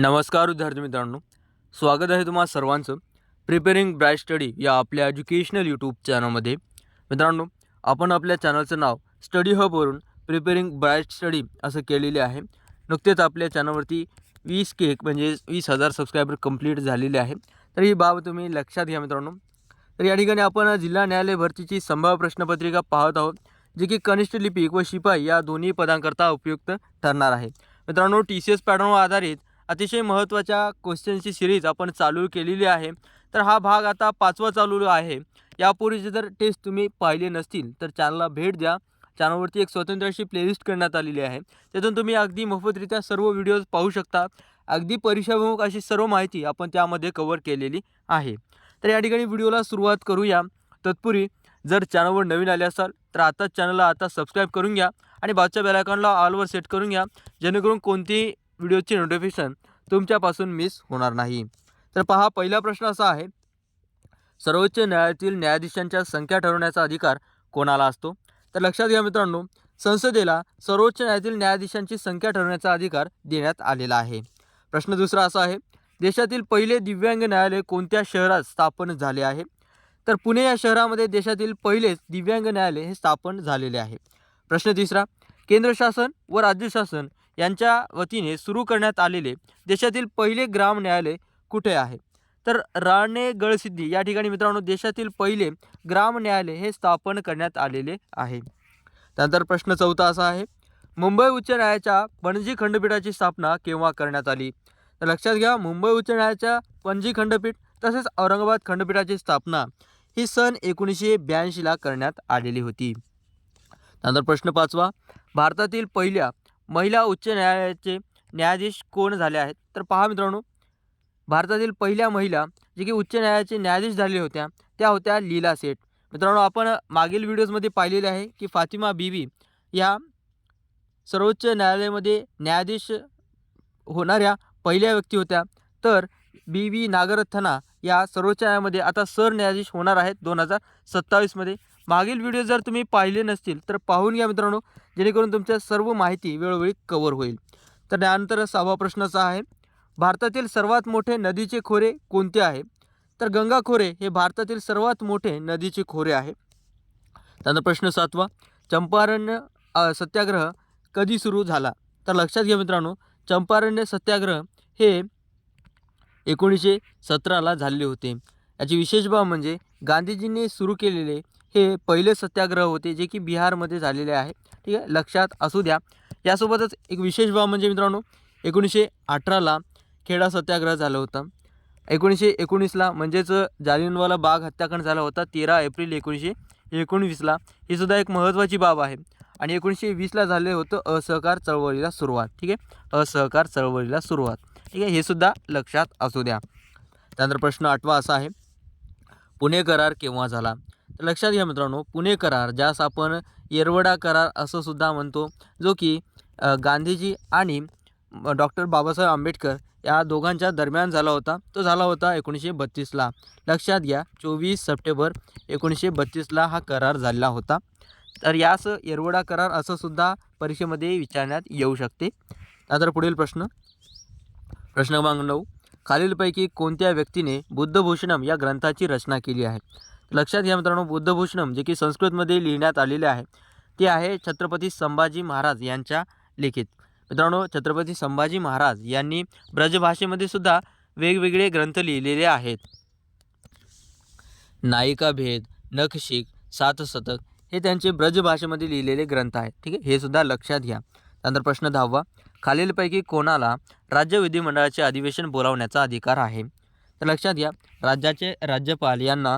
नमस्कार विद्यार्थी मित्रांनो. स्वागत आहे तुम्हा सर्वांचं. प्रिपेरिंग ब्राईट स्टडी या आपल्या एज्युकेशनल यूट्यूब चॅनलमध्ये. मित्रांनो आपण आपल्या चॅनलचं नाव स्टडी हबवरून प्रिपेरिंग ब्राईट स्टडी असं केलेले आहे. नुकतेच आपल्या चॅनलवरती वीस केक म्हणजे वीस हजार सबस्क्रायबर कंप्लीट झालेले आहे. तर ही बाब तुम्ही लक्षात घ्या मित्रांनो. तर या ठिकाणी आपण जिल्हा न्यायालय भरतीची संभाव्य प्रश्नपत्रिका पाहत आहोत जी की कनिष्ठ लिपिक व शिपाई या दोन्ही पदांकरता उपयुक्त ठरणार आहे. मित्रांनो टी सी एस पॅटर्नवर आधारित अतिशय महत्त्वाच्या क्वेश्चनची सिरीज आपण चालू केलेली आहे. तर हा भाग आता पाचवा चालू आहे. यापूर्वीचे जर टेस्ट तुम्ही पाहिले नसतील तर चॅनलला भेट द्या. चॅनलवरती एक स्वतंत्र अशी प्लेलिस्ट करण्यात आलेली आहे. त्यातून तुम्ही अगदी मोफतरित्या सर्व व्हिडिओज पाहू शकता. अगदी परीक्षाभिमुख अशी सर्व माहिती आपण त्यामध्ये कवर केलेली आहे. तर या ठिकाणी व्हिडिओला सुरुवात करूया. तत्पूर्वी जर चॅनलवर नवीन आले असाल तर आताच चॅनलला आता सबस्क्राईब करून घ्या. आणि बाजूच्या बेलायकॉनला ऑलवर सेट करून घ्या. जेणेकरून कोणतीही व्हिडिओची नोटिफिकेशन तुमच्यापासून मिस होणार नाही. तर पहा पहिला प्रश्न असा आहे सर्वोच्च न्यायालयातील न्यायाधीशांच्या संख्या ठरवण्याचा अधिकार कोणाला असतो? तर लक्षात घ्या मित्रांनो संसदेला सर्वोच्च न्यायालयातील न्यायाधीशांची संख्या ठरवण्याचा अधिकार देण्यात आलेला आहे. प्रश्न दुसरा असा आहे देशातील पहिले दिव्यांग न्यायालय कोणत्या शहरात स्थापन झाले आहे? तर पुणे या शहरामध्ये देशातील पहिलेच दिव्यांग न्यायालय हे स्थापन झालेले आहे. प्रश्न तिसरा केंद्र शासन व राज्य शासन यांच्या वतीने सुरू करण्यात आलेले देशातील पहिले ग्राम न्यायालय कुठे आहे? तर राणे गळसिद्धी या ठिकाणी मित्रांनो देशातील पहिले ग्राम न्यायालय हे स्थापन करण्यात आलेले आहे. त्यानंतर प्रश्न चौथा असा आहे मुंबई उच्च न्यायालयाच्या पणजी खंडपीठाची स्थापना केव्हा करण्यात आली? तर लक्षात घ्या मुंबई उच्च न्यायालयाच्या पणजी खंडपीठ तसेच औरंगाबाद खंडपीठाची स्थापना ही सन एकोणीसशे ब्याऐंशीला करण्यात आलेली होती. त्यानंतर प्रश्न पाचवा भारतातील पहिल्या महिला उच्च न्यायालयाचे न्यायाधीश कोण झाले आहेत? तर पहा मित्रांनो भारतातील पहिल्या महिला जे की उच्च न्यायालयाचे न्यायाधीश झाले होत्या त्या होत्या लीला सेठ. मित्रांनो आपण मागील व्हिडिओजमध्ये पाहिलेले आहे की फातिमा बीबी या सर्वोच्च न्यायालयामध्ये न्यायाधीश होणाऱ्या पहिल्या व्यक्ती होत्या. तर बी व्ही नागरथना या सर्वोच्च न्यायालयामध्ये आता सरन्यायाधीश होणार आहेत दोन हजार सत्तावीसमध्ये. मागील व्हिडिओ जर तुम्ही पाहिले नसतील तर पाहून घ्या मित्रांनो जेणेकरून तुमच्या सर्व माहिती वेळोवेळी कवर होईल. तर त्यानंतर सहावा प्रश्नाचा आहे भारतातील सर्वात मोठे नदीचे खोरे कोणते आहे? तर गंगा खोरे हे भारतातील सर्वात मोठे नदीचे खोरे आहे. त्यानंतर प्रश्न सातवा चंपारण्य सत्याग्रह कधी सुरू झाला? तर लक्षात घ्या मित्रांनो चंपारण्य सत्याग्रह हे एकोणीसशे सतराला झालेले होते. याची विशेष बाब म्हणजे गांधीजींनी सुरू केलेले हे पहिले सत्याग्रह होते जे की बिहारमध्ये झालेले आहे. ठीक आहे? लक्षात असू द्या. यासोबतच एक विशेष बाब म्हणजे मित्रांनो एकोणीसशे अठराला खेडा सत्याग्रह झालं होतं. एकोणीसशे एकोणीसला म्हणजेच जालियनवाला बाग हत्याकांड झाला होता. तेरा एप्रिल एकोणीसशे एकोणवीसला ही सुद्धा एक महत्त्वाची बाब आहे. आणि एकोणीसशे वीसला झाले होतं असहकार चळवळीला सुरुवात. ठीक आहे? असहकार चळवळीला सुरुवात. ठीक आहे? हे सुद्धा लक्षात असू द्या. त्यानंतर प्रश्न आठवा असा आहे. पुणे करार केव्हा झाला? लक्षात घ्या मित्रांनो पुणे करार ज्यास आपण येरवडा करार असं सुद्धा म्हणतो जो की गांधीजी आणि डॉक्टर बाबासाहेब आंबेडकर या दोघांच्या दरम्यान झाला होता. तो झाला होता एकोणीसशे बत्तीसला लक्षात घ्या चोवीस सप्टेंबर एकोणीसशे बत्तीसला हा करार झालेला होता. तर यास येरवडा करार असं सुद्धा परीक्षेमध्ये विचारण्यात येऊ शकते. त्यानंतर पुढील प्रश्न. प्रश्न क्रमांक नऊ. खालीलपैकी कोणत्या व्यक्तीने बुद्धभूषणम या ग्रंथाची रचना केली आहे? लक्षात घ्या मित्रांनो बुद्धभूषणम जे की संस्कृतमध्ये लिहिण्यात आलेले आहे ते आहे छत्रपती संभाजी महाराज यांच्या लिखित. मित्रांनो छत्रपती संभाजी महाराज यांनी ब्रजभाषेमध्ये सुद्धा वेगवेगळे ग्रंथ लिहिलेले आहेत. नायिका भेद नखशिक सातशतक हे त्यांचे ब्रजभाषेमध्ये लिहिलेले ग्रंथ आहेत. ठीक आहे? हे सुद्धा लक्षात घ्या. त्यानंतर प्रश्न दहावा खालीलपैकी कोणाला राज्य विधिमंडळाचे अधिवेशन बोलावण्याचा अधिकार आहे? तर लक्षात घ्या राज्याचे राज्यपाल यांना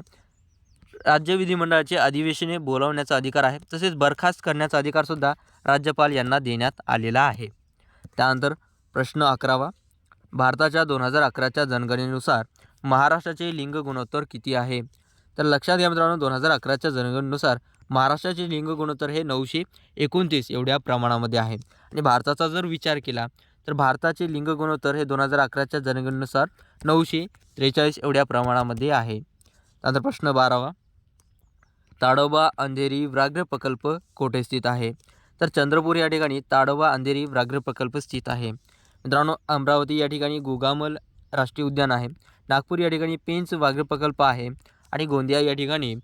राज्य विधिमंडळाचे अधिवेशने बोलावण्याचा अधिकार आहे. तसेच बरखास्त करण्याचा अधिकारसुद्धा राज्यपाल यांना देण्यात आलेला आहे. त्यानंतर प्रश्न अकरावा. भारताच्या दोन हजार अकराच्या जनगणनेनुसार महाराष्ट्राचे लिंग गुणोत्तर किती आहे? तर लक्षात घ्या मित्रांनो दोन हजार अकराच्या जनगणनेनुसार महाराष्ट्राचे लिंग गुणोत्तर हे नऊशे एकोणतीस एवढ्या प्रमाणामध्ये आहे. आणि भारताचा जर विचार केला तर भारताचे लिंग गुणोत्तर हे दोन हजार अकराच्या जनगणनेनुसार नऊशे त्रेचाळीस एवढ्या प्रमाणामध्ये आहे. त्यानंतर प्रश्न बारावा. ताडोबा अंधेरी व्याघ्र प्रकल्प कोठे स्थित आहे? तर चंद्रपूर या ठिकाणी ताडोबा अंधेरी व्याघ्र प्रकल्प स्थित आहे. मित्रांनो अमरावती या ठिकाणी गोगामल राष्ट्रीय उद्यान आहे. नागपूर या ठिकाणी पेंच व्याघ्र प्रकल्प आहे. आणि गोंदिया या ठिकाणी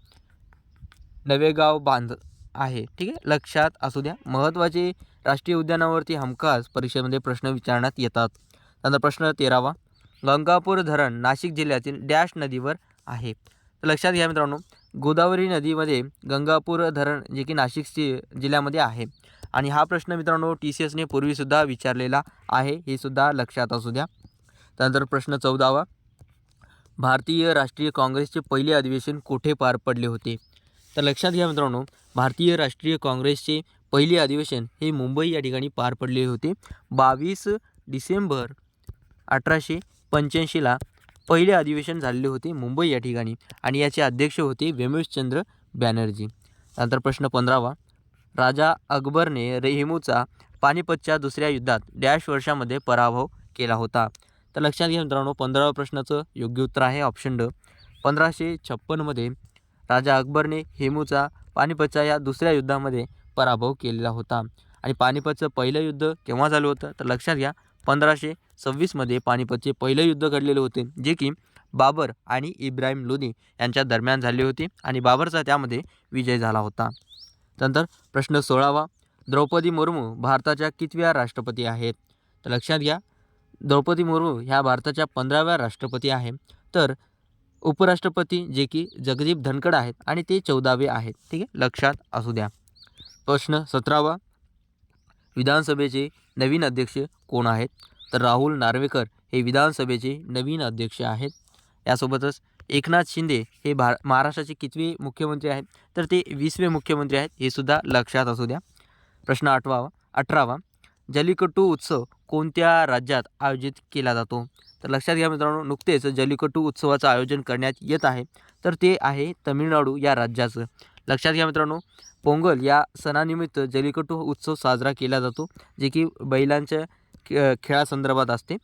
नवेगाव बांध आहे. ठीक आहे? लक्षात असू द्या. महत्त्वाचे राष्ट्रीय उद्यानावरती हमखास परीक्षेमध्ये प्रश्न विचारण्यात येतात. त्यानंतर प्रश्न तेरावा. गंगापूर धरण नाशिक जिल्ह्यातील डॅश नदीवर आहे. तर लक्षात घ्या मित्रांनो गोदावरी नदीमध्ये गंगापूर धरण जे की नाशिक जिल्ह्यामध्ये आहे. आणि हा प्रश्न मित्रांनो टी सी एसने पूर्वीसुद्धा विचारलेला आहे. हे सुद्धा लक्षात असू द्या. त्यानंतर प्रश्न चौदावा. भारतीय राष्ट्रीय काँग्रेसचे पहिले अधिवेशन कुठे पार पडले होते? तर लक्षात घ्या मित्रांनो भारतीय राष्ट्रीय काँग्रेसचे पहिले अधिवेशन हे मुंबई या ठिकाणी पार पडले होते. बावीस डिसेंबर अठराशे पंच्याऐंशीला पहिले अधिवेशन झालेले होते मुंबई या ठिकाणी आणि याचे अध्यक्ष होते व्यमेशचंद्र बॅनर्जी. नंतर प्रश्न पंधरावा. राजा अकबरने रेहिमूचा पानिपतच्या दुसऱ्या युद्धात डॅश वर्षामध्ये पराभव केला होता. तर लक्षात घ्या मित्रांनो पंधराव्या प्रश्नाचं योग्य उत्तर आहे ऑप्शन ड. पंधराशे छप्पनमध्ये राजा अकबरने हेमूचा पानिपतच्या या दुसऱ्या युद्धामध्ये पराभव केलेला होता. आणि पानिपतचं पहिलं युद्ध केव्हा झालं होतं? तर लक्षात घ्या पंधराशे सव्वीसमध्ये पानिपतचे पहिले युद्ध घडलेले होते जे की बाबर आणि इब्राहिम लोदी यांच्या दरम्यान झाले होते आणि बाबरचा त्यामध्ये विजय झाला होता. नंतर प्रश्न सोळावा द्रौपदी मुर्मू भारताच्या कितव्या राष्ट्रपती आहेत? तर लक्षात घ्या द्रौपदी मुर्मू ह्या भारताच्या पंधराव्या राष्ट्रपती आहे. तर उपराष्ट्रपती जे की जगदीप धनखड आहेत आणि ते चौदावे आहेत. ठीक आहे? लक्षात असू द्या. प्रश्न सतरावा विधानसभेचे नवीन अध्यक्ष कोण आहेत? तर राहुल नार्वेकर हे विधानसभेचे नवीन अध्यक्ष आहेत. यासोबतच एकनाथ शिंदे हे भा महाराष्ट्राचे कितवे मुख्यमंत्री आहेत? तर ते वीसवे मुख्यमंत्री आहेत हे सुद्धा लक्षात असू द्या. प्रश्न आठवावा अठरावा जलिकट्टू उत्सव कोणत्या राज्यात आयोजित केला जातो? तर लक्षात घ्या मित्रांनो नुकतेच जलिकट्टू उत्सवाचं आयोजन करण्यात येत आहे. तर ते आहे तमिळनाडू या राज्याचं. लक्षात घ्या मित्रांनो पोंगल या सणानिमित्त जल्लीकट्टू उत्सव साजरा केला जातो जे की बैलांच्या खे खेळासंदर्भात असते.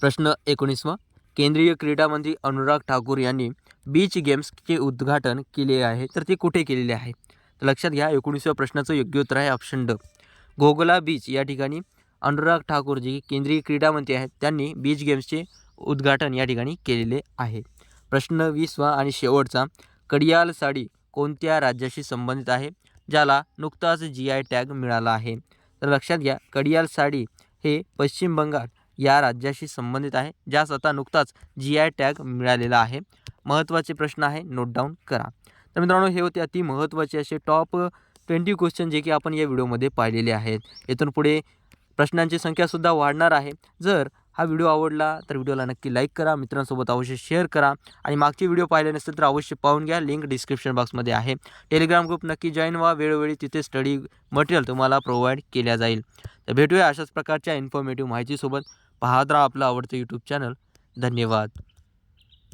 प्रश्न एकोणीसवा. केंद्रीय क्रीडामंत्री अनुराग ठाकूर यांनी बीच गेम्सचे उद्घाटन केले आहे तर ते कुठे केलेले आहे? तर लक्षात घ्या एकोणीसव्या प्रश्नाचं योग्य उत्तर आहे ऑप्शन ड. गोगला बीच या ठिकाणी अनुराग ठाकूर जे केंद्रीय क्रीडामंत्री आहेत त्यांनी बीच गेम्सचे उद्घाटन या ठिकाणी केलेले आहे. प्रश्न वीसवा आणि शेवटचा. कडियाल साडी कोणत्या राज्याशी संबंधित आहे ज्याला नुकताच जी आय टॅग मिळाला आहे? तर लक्षात घ्या कडियाल साडी हे पश्चिम बंगाल या राज्याशी संबंधित आहे ज्यास आता नुकताच जी आय टॅग मिळालेला आहे. महत्त्वाचे प्रश्न आहे नोट डाऊन करा. तर मित्रांनो हे होते अति महत्त्वाचे असे टॉप ट्वेंटी क्वेश्चन जे की आपण या व्हिडिओमध्ये पाहिलेले आहेत. इथून पुढे प्रश्नांची संख्यासुद्धा वाढणार आहे. जर हा व्हिडिओ आवडला तर व्हिडिओला नक्की लाईक करा मित्रांसोबत अवश्य शेअर करा आणि मागचे व्हिडिओ पाहिले नसतील तर अवश्य पाहून घ्या. लिंक डिस्क्रिप्शन बॉक्समध्ये आहे. टेलिग्राम ग्रुप नक्की जॉईन व्हा. वेळोवेळी तिथे स्टडी मटेरियल तुम्हाला प्रोव्हाइड केल्या जाईल. तर भेटूया अशाच प्रकारच्या इन्फॉर्मेटिव्ह माहितीसोबत. पाहत राहा आपलं आवडतं यूट्यूब चॅनल धन्यवाद.